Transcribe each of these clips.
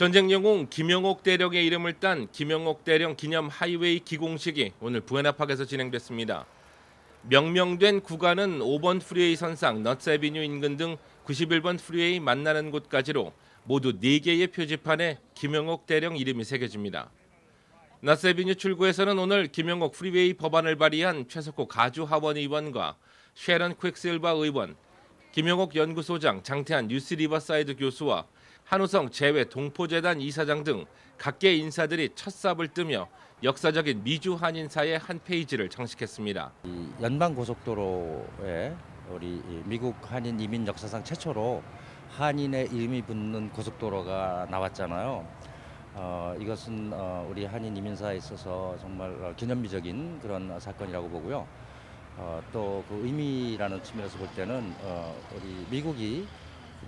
전쟁 영웅 김영옥 대령의 이름을 딴 김영옥 대령 기념 하이웨이 기공식이 오늘 부에나팍에서 진행됐습니다. 명명된 구간은 5번 프리웨이 선상 넛세비뉴 인근 등 91번 프리웨이 만나는 곳까지로 모두 4개의 표지판에 김영옥 대령 이름이 새겨집니다. 넛세비뉴 출구에서는 오늘 김영옥 프리웨이 법안을 발의한 최석호 가주 하원 의원과 쉐런 퀵실바 의원, 김영옥 연구소장 장태한 뉴스 리버사이드 교수와 한우성 재외 동포재단 이사장 등 각계 인사들이 첫 삽을 뜨며 역사적인 미주 한인사의 한 페이지를 장식했습니다. 이 연방 고속도로에 우리 이 미국 한인 이민 역사상 최초로 한인의 이름이 붙는 고속도로가 나왔잖아요. 어, 이것은 어, 우리 한인 이민사에 있어서 정말 어, 기념비적인 그런 사건이라고 보고요. 어, 또그 의미라는 측면에서 볼 때는 어, 우리 미국이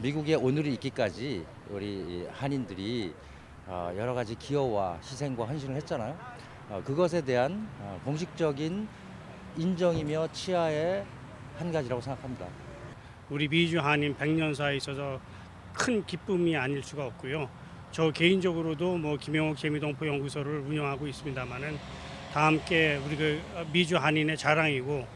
미국의 오늘이 있기까지 우리 이 한인들이 어, 여러 가지 기여와 희생과 헌신을 했잖아요. 어, 그것에 대한 어, 공식적인 인정이며 치하의 한 가지라고 생각합니다. 우리 미주 한인 100년사에 있어서 큰 기쁨이 아닐 수가 없고요. 저 개인적으로도 뭐 김영옥 재미동포 연구소를 운영하고 있습니다만은 다 함께 우리 그 미주 한인의 자랑이고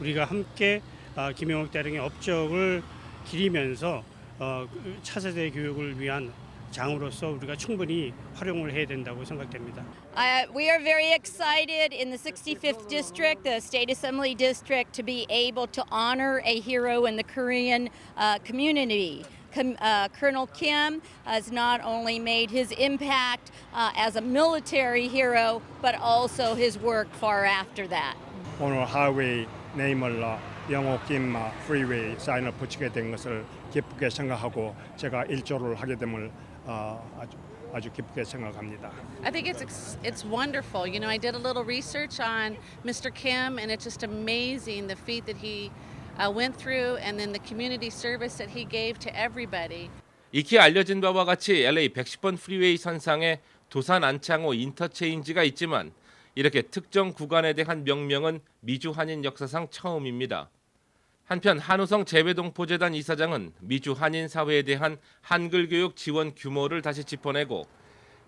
우리가 함께 아, 김영옥 대령의 업적을 기리면서 어, 그 차세대 교육을 위한 장으로서 우리가 충분히 활용을 해야 된다고 생각됩니다. Uh, we are very excited in the 65th district, the state assembly district, to be able to honor a hero in the Korean uh, community. Com- uh, Colonel Kim has not only made his impact uh, as a military hero, but also his work far after that. 오늘 하웨이 네임을 영옥김 프리웨이 사인을 붙이게 된 것을 기쁘게 생각하고 제가 일조를 하게 됨을 어, 아주 아주 기쁘게 생각합니다. I think it's ex- it's wonderful. You know, I did a little research on Mr. Kim, and it's just amazing the feat that he uh, went through, and then the community service that he gave to everybody. 익히 알려진 바와 같이 LA 110번 프리웨이 선상에 도산 안창호 인터체인지가 있지만 이렇게 특정 구간에 대한 명명은 미주 한인 역사상 처음입니다. 한편 한우성 재외동포재단 이사장은 미주 한인 사회에 대한 한글 교육 지원 규모를 다시 짚어내고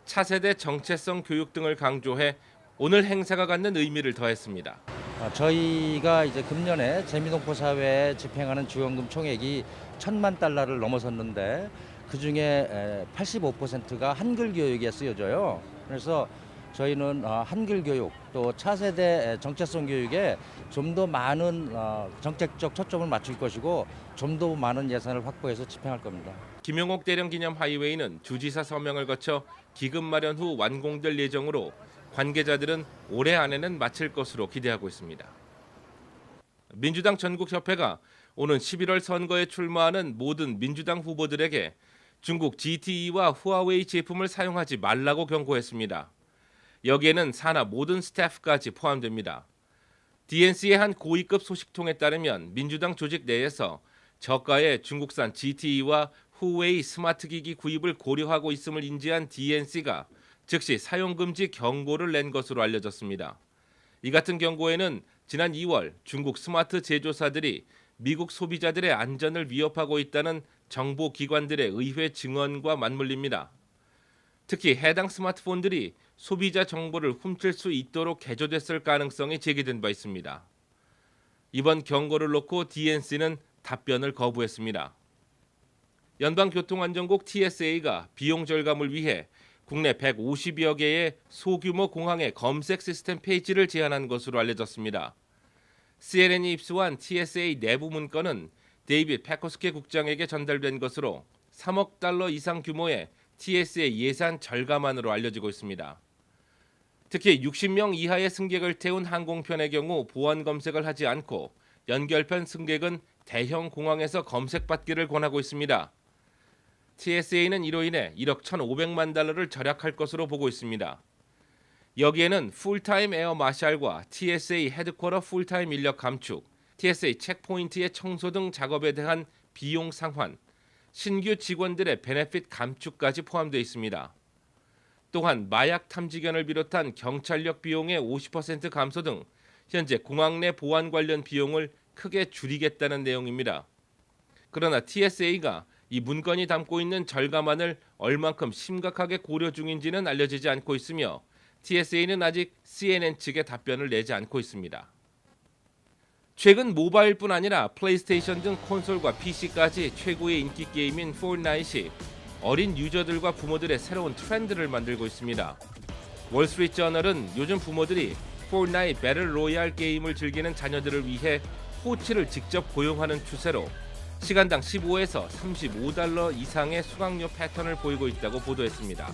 차세대 정체성 교육 등을 강조해 오늘 행사가 갖는 의미를 더했습니다. 어, 저희가 이제 금년에 재미동포 사회에 집행하는 지원금 총액이 천만 달러를 넘어섰는데 그 중에 85%가 한글 교육에 쓰여져요. 그래서 저희는 어, 한글 교육 또 차세대 정체성 교육에 좀 더 많은 어, 정책적 초점을 맞출 것이고 좀 더 많은 예산을 확보해서 집행할 겁니다. 김용옥 대령 기념 하이웨이는 주지사 서명을 거쳐 기금 마련 후 완공될 예정으로 관계자들은 올해 안에는 마칠 것으로 기대하고 있습니다. 민주당 전국협회가 오는 11월 선거에 출마하는 모든 민주당 후보들에게 중국 GTE와 후아웨이 제품을 사용하지 말라고 경고했습니다. 여기에는 산하 모든 스태프까지 포함됩니다. DNC의 한 고위급 소식통에 따르면 민주당 조직 내에서 저가의 중국산 GTE와 후웨이 스마트 기기 구입을 고려하고 있음을 인지한 DNC가 즉시 사용 금지 경고를 낸 것으로 알려졌습니다. 이 같은 경고에는 지난 2월 중국 스마트 제조사들이 미국 소비자들의 안전을 위협하고 있다는 정보 기관들의 의회 증언과 맞물립니다. 특히 해당 스마트폰들이 소비자 정보를 훔칠 수 있도록 개조됐을 가능성이 제기된 바 있습니다. 이번 경고를 놓고 DNC는 답변을 거부했습니다. 연방교통안전국 TSA가 비용 절감을 위해 국내 150여 개의 소규모 공항의 검색 시스템 페이지를 제안한 것으로 알려졌습니다. CNN이 입수한 TSA 내부 문건은 데이빗 패커스케 국장에게 전달된 것으로 3억 달러 이상 규모의 TSA 예산 절감안으로 알려지고 있습니다. 특히 60명 이하의 승객을 태운 항공편의 경우 보안 검색을 하지 않고 연결편 승객은 대형 공항에서 검색받기를 권하고 있습니다. TSA는 이로 인해 1억 1,500만 달러를 절약할 것으로 보고 있습니다. 여기에는 풀타임 에어 마샬과 TSA 헤드쿼터 풀타임 인력 감축, TSA 체크포인트의 청소 등 작업에 대한 비용 상환, 신규 직원들의 베네핏 감축까지 포함되어 있습니다. 또한 마약 탐지견을 비롯한 경찰력 비용의 50% 감소 등 현재 공항 내 보안 관련 비용을 크게 줄이겠다는 내용입니다. 그러나 TSA가 이 문건이 담고 있는 절감안을 얼만큼 심각하게 고려 중인지는 알려지지 않고 있으며 TSA는 아직 CNN 측에 답변을 내지 않고 있습니다. 최근 모바일뿐 아니라 플레이스테이션 등 콘솔과 PC까지 최고의 인기 게임인 포트나잇이 어린 유저들과 부모들의 새로운 트렌드를 만들고 있습니다. 월스트리트 저널은 요즘 부모들이 포트나잇 배틀 로얄 게임을 즐기는 자녀들을 위해 코치를 직접 고용하는 추세로 시간당 15에서 35달러 이상의 수강료 패턴을 보이고 있다고 보도했습니다.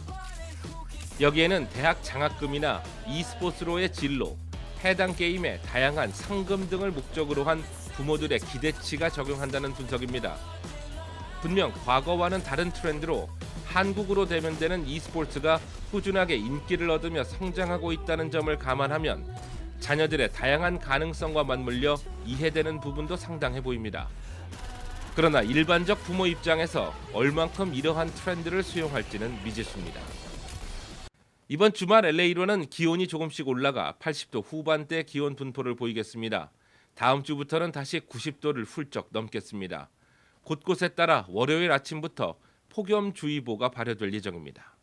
여기에는 대학 장학금이나 e스포츠로의 진로, 해당 게임의 다양한 상금 등을 목적으로 한 부모들의 기대치가 적용한다는 분석입니다. 분명 과거와는 다른 트렌드로 한국으로 대면되는 e스포츠가 꾸준하게 인기를 얻으며 성장하고 있다는 점을 감안하면 자녀들의 다양한 가능성과 맞물려 이해되는 부분도 상당해 보입니다. 그러나 일반적 부모 입장에서 얼만큼 이러한 트렌드를 수용할지는 미지수입니다. 이번 주말 LA로는 기온이 조금씩 올라가 80도 후반대 기온 분포를 보이겠습니다. 다음 주부터는 다시 90도를 훌쩍 넘겠습니다. 곳곳에 따라 월요일 아침부터 폭염주의보가 발효될 예정입니다.